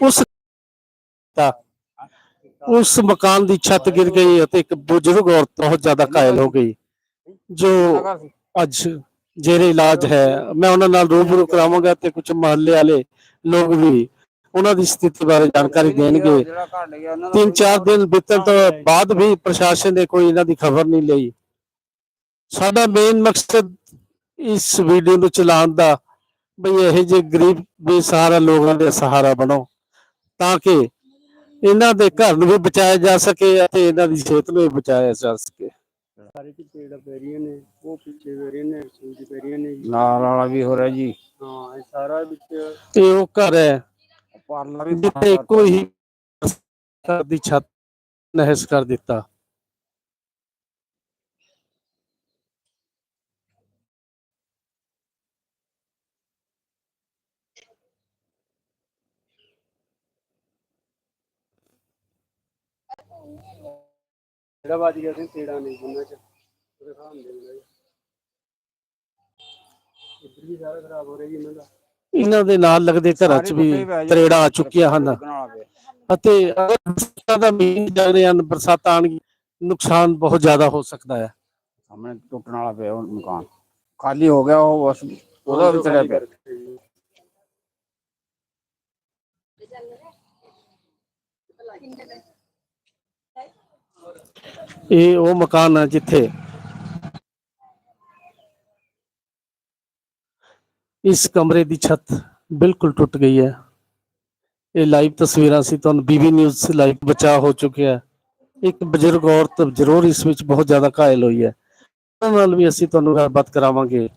ਉਸ ਤਾਂ ਉਸ ਮਕਾਨ ਦੀ ਛੱਤ ਗਿਰ ਗਈ ਅਤੇ ਇੱਕ ਬਜ਼ੁਰਗ ਔਰਤ ਬਹੁਤ ਜ਼ਿਆਦਾ ਘਾਇਲ ਹੋ ਗਈ, ਜੋ ਅੱਜ ਜੇਰੇ ਇਲਾਜ ਹੈ, ਮੈਂ ਉਹਨਾਂ ਨਾਲ ਰੂਬਰੂ ਕਰਾਵਾਂਗਾ ਤੇ ਕੁਝ ਮਹੱਲੇ ਵਾਲੇ ਲੋਕ ਵੀ ਉਹਨਾਂ ਦੀ ਸਥਿਤੀ ਬਾਰੇ ਜਾਣਕਾਰੀ ਦੇਣਗੇ। ਤਿੰਨ ਚਾਰ ਦਿਨ ਬੀਤਣ ਤੋਂ ਬਾਅਦ ਵੀ ਪ੍ਰਸ਼ਾਸਨ ਨੇ ਕੋਈ ਇਹਨਾਂ ਦੀ ਖਬਰ ਨਹੀਂ ਲਈ। ਸਾਡਾ ਮੇਨ ਮਕਸਦ ਇਸ ਵੀਡੀਓ ਨੂੰ ਚਲਾਉਣ ਦਾ, ਬਈ ਇਹ ਜੇ ਗਰੀਬ ਬੇਸਹਾਰਾ ਲੋਕਾਂ ਦੇ ਸਹਾਰਾ ਬਣੋ। ਤਾਂ ਕਿ ਇਹਨਾਂ ਦੇ ਘਰ ਨੂੰ ਵੀ ਬਚਾਇਆ ਜਾ ਸਕੇ ਅਤੇ ਇਹਨਾਂ ਦੀ ਸਿਹਤ ਨੂੰ ਵੀ ਬਚਾਇਆ ਜਾ ਸਕੇ। ਸਾਰੇ ਕਿ ਪੇੜ ਪੈ ਰਹੀਆਂ ਨੇ ਉਹ ਪਿੱਛੇ ਪੈ ਰਹੀਆਂ ਨੇ ਸੂਜੀ ਪੈ ਰਹੀਆਂ ਨੇ ਜੀ। ਨਾਲ ਵਾਲਾ ਵੀ ਹੋ ਰਿਹਾ ਜੀ। ਹਾਂ ਇਹ ਸਾਰਾ ਵਿੱਚ ਤੇ ਉਹ ਘਰ ਹੈ। ਪਰਲਾ ਵੀ ਜਿੱਥੇ ਕੋਈ ਹੀ ਘਰ ਦੀ ਛੱਤ ਨਹਿਸ ਕਰ ਦਿੱਤਾ। ਜਿਹੜਾ ਵੱਜ ਗਿਆ ਸੀ ਤੇੜਾ ਨਹੀਂ ਉਹਨਾਂ ਚ। ਉਹਦੇ ਖਾਣ ਦੇ ਹੁੰਦਾ ਜੀ ਇੱਧਰ ਵੀ ਸਾਰਾ ਖਰਾਬ ਹੋ ਰਿਹਾ ਜੀ ਇਹਨਾਂ ਦਾ। ਇਹਨਾਂ ਦੇ ਨਾਲ ਲੱਗਦੇ ਘਰਾਂ 'ਚ ਵੀ ਤਰੇੜਾਂ ਆ ਚੁੱਕੀਆਂ ਹਨ। ਅਤੇ ਅਗਰ ਬਰਸਾਤਾਂ ਦਾ ਮੀਂਹ ਜਾ ਰਹੇ ਹਨ ਬਰਸਾਤਾਂ ਆਣਗੀ ਨੁਕਸਾਨ ਬਹੁਤ ਜ਼ਿਆਦਾ ਹੋ ਸਕਦਾ ਹੈ। ਸਾਹਮਣੇ ਟੁੱਟਣ ਵਾਲਾ ਪਿਆ ਉਹ ਮਕਾਨ। ਖਾਲੀ ਹੋ ਗਿਆ ਉਹ ਬਸ ਉਹਦਾ ਵੀ ਚੜਿਆ ਪਿਆ। ਇਹ ਉਹ ਮਕਾਨ ਹੈ ਜਿੱਥੇ ਇਸ ਕਮਰੇ ਦੀ ਛੱਤ ਬਿਲਕੁਲ ਟੁੱਟ ਗਈ ਹੈ। ਇਹ ਲਾਈਵ ਤਸਵੀਰਾਂ ਸੀ, ਤੁਹਾਨੂੰ ਬੀਬੀ ਨਿਊਜ਼ ਲਾਈਵ ਬਚਾ ਹੋ ਚੁੱਕਿਆ ਹੈ। ਇੱਕ ਬਜ਼ੁਰਗ ਔਰਤ ਜ਼ਰੂਰ ਇਸ ਵਿੱਚ ਬਹੁਤ ਜ਼ਿਆਦਾ ਘਾਇਲ ਹੋਈ ਹੈ। ਉਹਨਾਂ ਨਾਲ ਵੀ ਅਸੀਂ ਤੁਹਾਨੂੰ ਗੱਲਬਾਤ ਕਰਾਵਾਂਗੇ।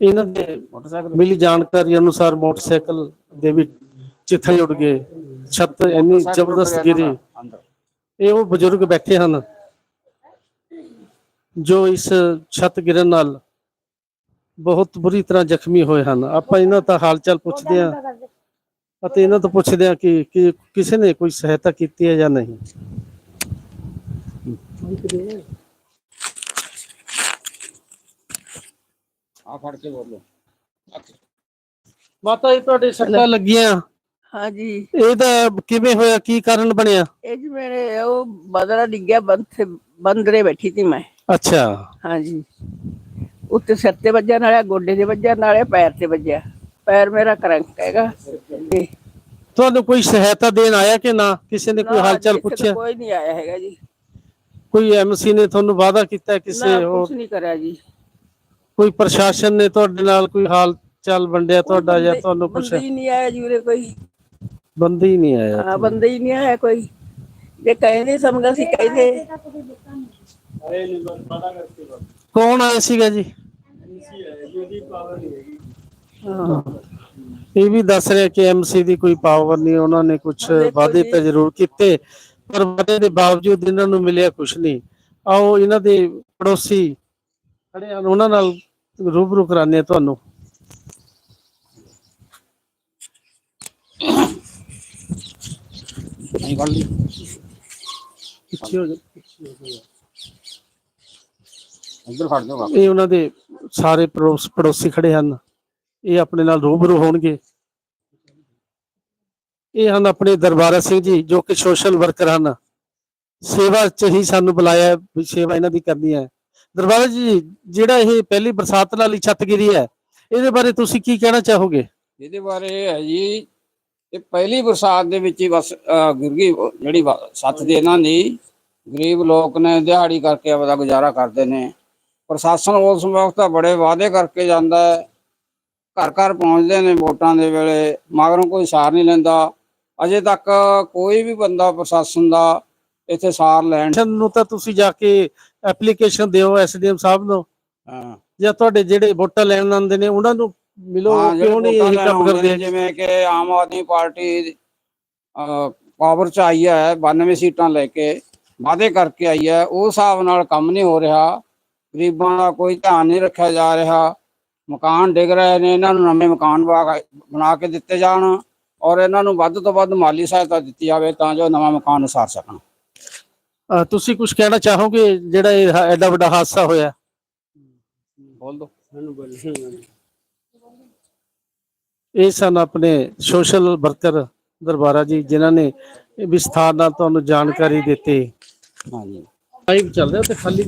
ਇਹਨਾਂ ਦੇ ਮਿਲੀ ਜਾਣਕਾਰੀ ਅਨੁਸਾਰ ਮੋਟਰਸਾਈਕਲ ਦੇ ਵੀ ਚਿੱਥੇ ਉੱਡ ਗਏ। ਛੱਤ ਇੰਨੀ ਜ਼ਬਰਦਸਤ ਗਿਰੀ। ਇਹ ਉਹ ਬਜ਼ੁਰਗ ਬੈਠੇ ਹਨ ਜੋ ਇਸ ਛੱਤ ਗਿਰਨ ਨਾਲ ਬਹੁਤ ਬੁਰੀ ਤਰ੍ਹਾਂ ਜ਼ਖਮੀ ਹੋਏ ਹਨ। ਆਪਾਂ ਇਹਨਾਂ ਦਾ ਹਾਲ ਚਾਲ ਪੁੱਛਦੇ ਹਾਂ। ਅਤੇ ਇਹਨਾਂ ਤੋਂ ਪੁੱਛਦੇ ਹਾਂ ਕਿ ਕਿ ਕਿਸੇ ਨੇ ਕੋਈ ਸਹਾਇਤਾ ਕੀਤੀ ਹੈ ਜਾਂ ਨਹੀਂ। ਆ ਫੜ ਕੇ ਬੋਲੋ। ਮਾਤਾ ਜੀ ਤੁਹਾਡੇ ਸੱਟਾਂ ਲੱਗੀਆਂ। ਹਾਂਜੀ। ਇਹਦਾ ਕਿਵੇਂ ਹੋਇਆ? ਕੀ ਕਾਰਨ ਬਣਿਆ? ਇਹ ਜੀ ਮੇਰੇ ਉਹ ਬਦਲਾ ਡਿੱਗਿਆ ਬੰਦ ਤੇ ਬੰਦਰੇ ਬੈਠੀ ਸੀ ਮੈਂ। ਅੱਛਾ। ਹਾਂਜੀ। ਉੱਤੇ ਸਿਰ ਤੇ ਵੱਜਿਆ ਨਾਲੇ ਗੋਡੇ ਤੇ ਵੱਜਿਆ ਨਾਲੇ ਪੈਰ ਤੇ ਵੱਜਿਆ। ਪੈਰ ਮੇਰਾ ਕਰੰਕ ਹੈਗਾ। ਤੇ ਤੁਹਾਨੂੰ ਕੋਈ ਸਹਾਇਤਾ ਦੇਣ ਆਇਆ ਕਿ ਨਾ? ਕਿਸੇ ਨੇ ਕੋਈ ਨਾ ਹਾਲ ਚਾਲ ਕਿਸੇ ਤੋਂ ਪੁੱਛਿਆ ਕੋਈ ਨਹੀਂ ਆਇਆ ਹੈਗਾ ਜੀ। ਕੋਈ ਐਮਸੀ ਨੇ ਤੁਹਾਨੂੰ ਵਾਅਦਾ ਕੀਤਾ ਕਿਸੇ ਨਾ ਹੋਰ? ਕੁਝ ਨਹੀਂ ਕਰਿਆ ਜੀ। ਕੋਈ ਪ੍ਰਸ਼ਾਸਨ ਨੇ ਤੁਹਾਡੇ ਨਾਲ ਕੋਈ ਹਾਲ ਚਾਲ ਵੰਡਿਆ ਤੁਹਾਡਾ ਜਾਂ ਤੁਹਾਨੂੰ ਬੰਦੇ ਹੀ ਨਹੀਂ ਆਇਆ ਜੀ ਉਰੇ ਕੋਈ। ਬੰਦੇ ਹੀ ਨਹੀਂ ਆਇਆ ਹਾਂ ਬੰਦੇ ਹੀ ਨਹੀਂ ਆਇਆ ਕੋਈ। ਜੇ ਕਹਿੰਦੇ ਸਮਝਾ ਸੀ ਕਹਿੰਦੇ। ਕੌਣ ਆਇਆ ਸੀਗਾ ਜੀ? ਹੈ। ਇਹ ਵੀ ਦੱਸ ਰਿਹਾ ਕਿ ਐਮਸੀ ਦੀ ਕੋਈ ਪਾਵਰ ਨਹੀਂ ਉਹਨਾਂ ਨੇ ਕੁਝ ਵਾਅਦੇ। ਤਾਂ ਜ਼ਰੂਰ ਕੀਤੇ ਪਰ ਵਾਅਦੇ ਦੇ ਬਾਵਜੂਦ ਇਹਨਾਂ ਨੂੰ ਮਿਲਿਆ ਕੁਝ ਨਹੀਂ। ਆਓ ਇਹਨਾਂ ਦੇ ਪੜੋਸੀ ਖੜੇ ਹਨ ਉਹਨਾਂ ਨਾਲ ਰੂਬਰੂ ਹਾਂ ਤੁਹਾਨੂੰ। ਨਹੀਂ ਗੱਲ ਨਹੀਂ ਪਿੱਛੇ ਹੋ ਜਾਓ ਇੱਧਰ ਫੜ ਦਿਓ ਇਹ ਉਹਨਾਂ ਦੇ ਸਾਰੇ ਪੜੋਸ ਪੜੋਸੀ ਖੜੇ ਹਨ। ਇਹ ਆਪਣੇ ਨਾਲ ਰੂਬਰੂ ਹੋਣਗੇ। ਇਹ ਹਨ ਆਪਣੇ ਦਰਬਾਰਾ ਸਿੰਘ ਜੀ ਜੋ ਕਿ ਸੋਸ਼ਲ ਵਰਕਰ ਹਨ। ਸੇਵਾ ਚ ਹੀ ਸਾਨੂੰ ਬੁਲਾਇਆ ਹੈ ਵੀ ਸੇਵਾ ਇਹਨਾਂ ਦੀ ਕਰਨੀ ਹੈ। ਦਰਬਾਰਾ ਜੀ ਜਿਹੜਾ ਇਹ ਪਹਿਲੀ ਬਰਸਾਤ ਨਾਲ ਹੀ ਛੱਤ ਗਿਰੀ ਹੈ ਇਹਦੇ ਬਾਰੇ ਤੁਸੀਂ ਕੀ ਕਹਿਣਾ ਚਾਹੋਗੇ? ਇਹਦੇ ਬਾਰੇ ਇਹ ਹੈ ਜੀ ਇਹ ਪਹਿਲੀ ਬਰਸਾਤ ਦੇ ਵਿੱਚ ਹੀ ਬਸ ਅਹ, ਗਿਰ ਗਈ ਉਹ ਜਿਹੜੀ ਸੱਤ ਦੇ ਇਹਨਾਂ ਦੀ ਗਰੀਬ ਲੋਕ ਨੇ ਦਿਹਾੜੀ ਕਰਕੇ ਆਪਦਾ ਗੁਜ਼ਾਰਾ ਕਰਦੇ ਨੇ। ਪ੍ਰਸ਼ਾਸਨ ਉਸ ਵਕਤ ਤਾਂ ਬੜੇ ਵਾਅਦੇ ਕਰਕੇ ਜਾਂਦਾ ਹੈ। ਘਰ ਘਰ ਪਹੁੰਚਦੇ ਨੇ ਵੋਟਾਂ ਦੇ ਵੇਲੇ ਮਗਰੋਂ ਕੋਈ ਸਾਰ ਨਹੀਂ ਲੈਂਦਾ। ਅਜੇ ਤੱਕ ਕੋਈ ਵੀ ਬੰਦਾ ਪ੍ਰਸ਼ਾਸਨ ਦਾ ਇੱਥੇ ਸਾਰ ਲੈਣ ਨੂੰ ਤਾਂ ਤੁਸੀਂ ਜਾ ਕੇ ਐਪਲੀਕੇਸ਼ਨ ਦਿਓ ਐਸਡੀਐਮ ਸਾਹਿਬ ਨੂੰ। ਹਾਂ। ਜਾਂ ਤੁਹਾਡੇ ਜਿਹੜੇ ਵੋਟਾਂ ਲੈਣ ਆਉਂਦੇ ਨੇ ਉਹਨਾਂ ਨੂੰ ਮਿਲੋ ਕਿਉਂ ਨਹੀਂ ਇਹ ਕੰਮ ਕਰਦੇ? ਜਿਵੇਂ ਕਿ ਆਮ ਆਦਮੀ ਪਾਰਟੀ ਪਾਵਰ ਚ ਆਈ ਹੈ 92 ਸੀਟਾਂ ਲੈ ਕੇ ਵਾਅਦੇ ਕਰਕੇ ਆਈ ਹੈ ਉਸ ਹਿਸਾਬ ਨਾਲ ਕੰਮ ਨਹੀਂ ਹੋ ਰਿਹਾ ਗਰੀਬਾਂ ਦਾ ਕੋਈ ਧਿਆਨ ਨਹੀਂ ਰੱਖਿਆ ਜਾ ਰਿਹਾ ਮਕਾਨ ਡਿੱਗ ਰਹੇ ਨੇ ਇਹਨਾਂ ਨੂੰ ਨਵੇਂ ਮਕਾਨ ਬਣਾ ਕੇ ਦਿੱਤੇ ਜਾਣ ਔਰ ਇਹਨਾਂ ਨੂੰ ਵੱਧ ਤੋਂ ਵੱਧ ਮਾਲੀ ਸਹਾਇਤਾ ਦਿੱਤੀ ਜਾਵੇ ਤਾਂ ਜੋ ਨਵਾਂ ਮਕਾਨ ਉਸਾਰ ਸਕਣ। ਤੁਸੀਂ ਕੁਝ ਕਹਿਣਾ ਚਾਹੋਗੇ ਜਿਹੜਾ ਇਹ ਐਡਾ ਵੱਡਾ ਹਾਦਸਾ ਹੋਇਆ? ਬੋਲ ਦੋ। ਸਾਨੂੰ ਬੋਲਣਾ ਇਹ ਸਨ ਆਪਣੇ ਸੋਸ਼ਲ ਵਰਕਰ ਦਰਬਾਰਾ ਜੀ ਜਿਨ੍ਹਾਂ ਨੇ ਵਿਸਥਾਰ ਨਾਲ ਤੁਹਾਨੂੰ ਜਾਣਕਾਰੀ ਦਿੱਤੀ। ਹਾਂਜੀ। ਲਾਈਵ ਚੱਲ ਰਿਹਾ ਤੇ ਖਾਲੀ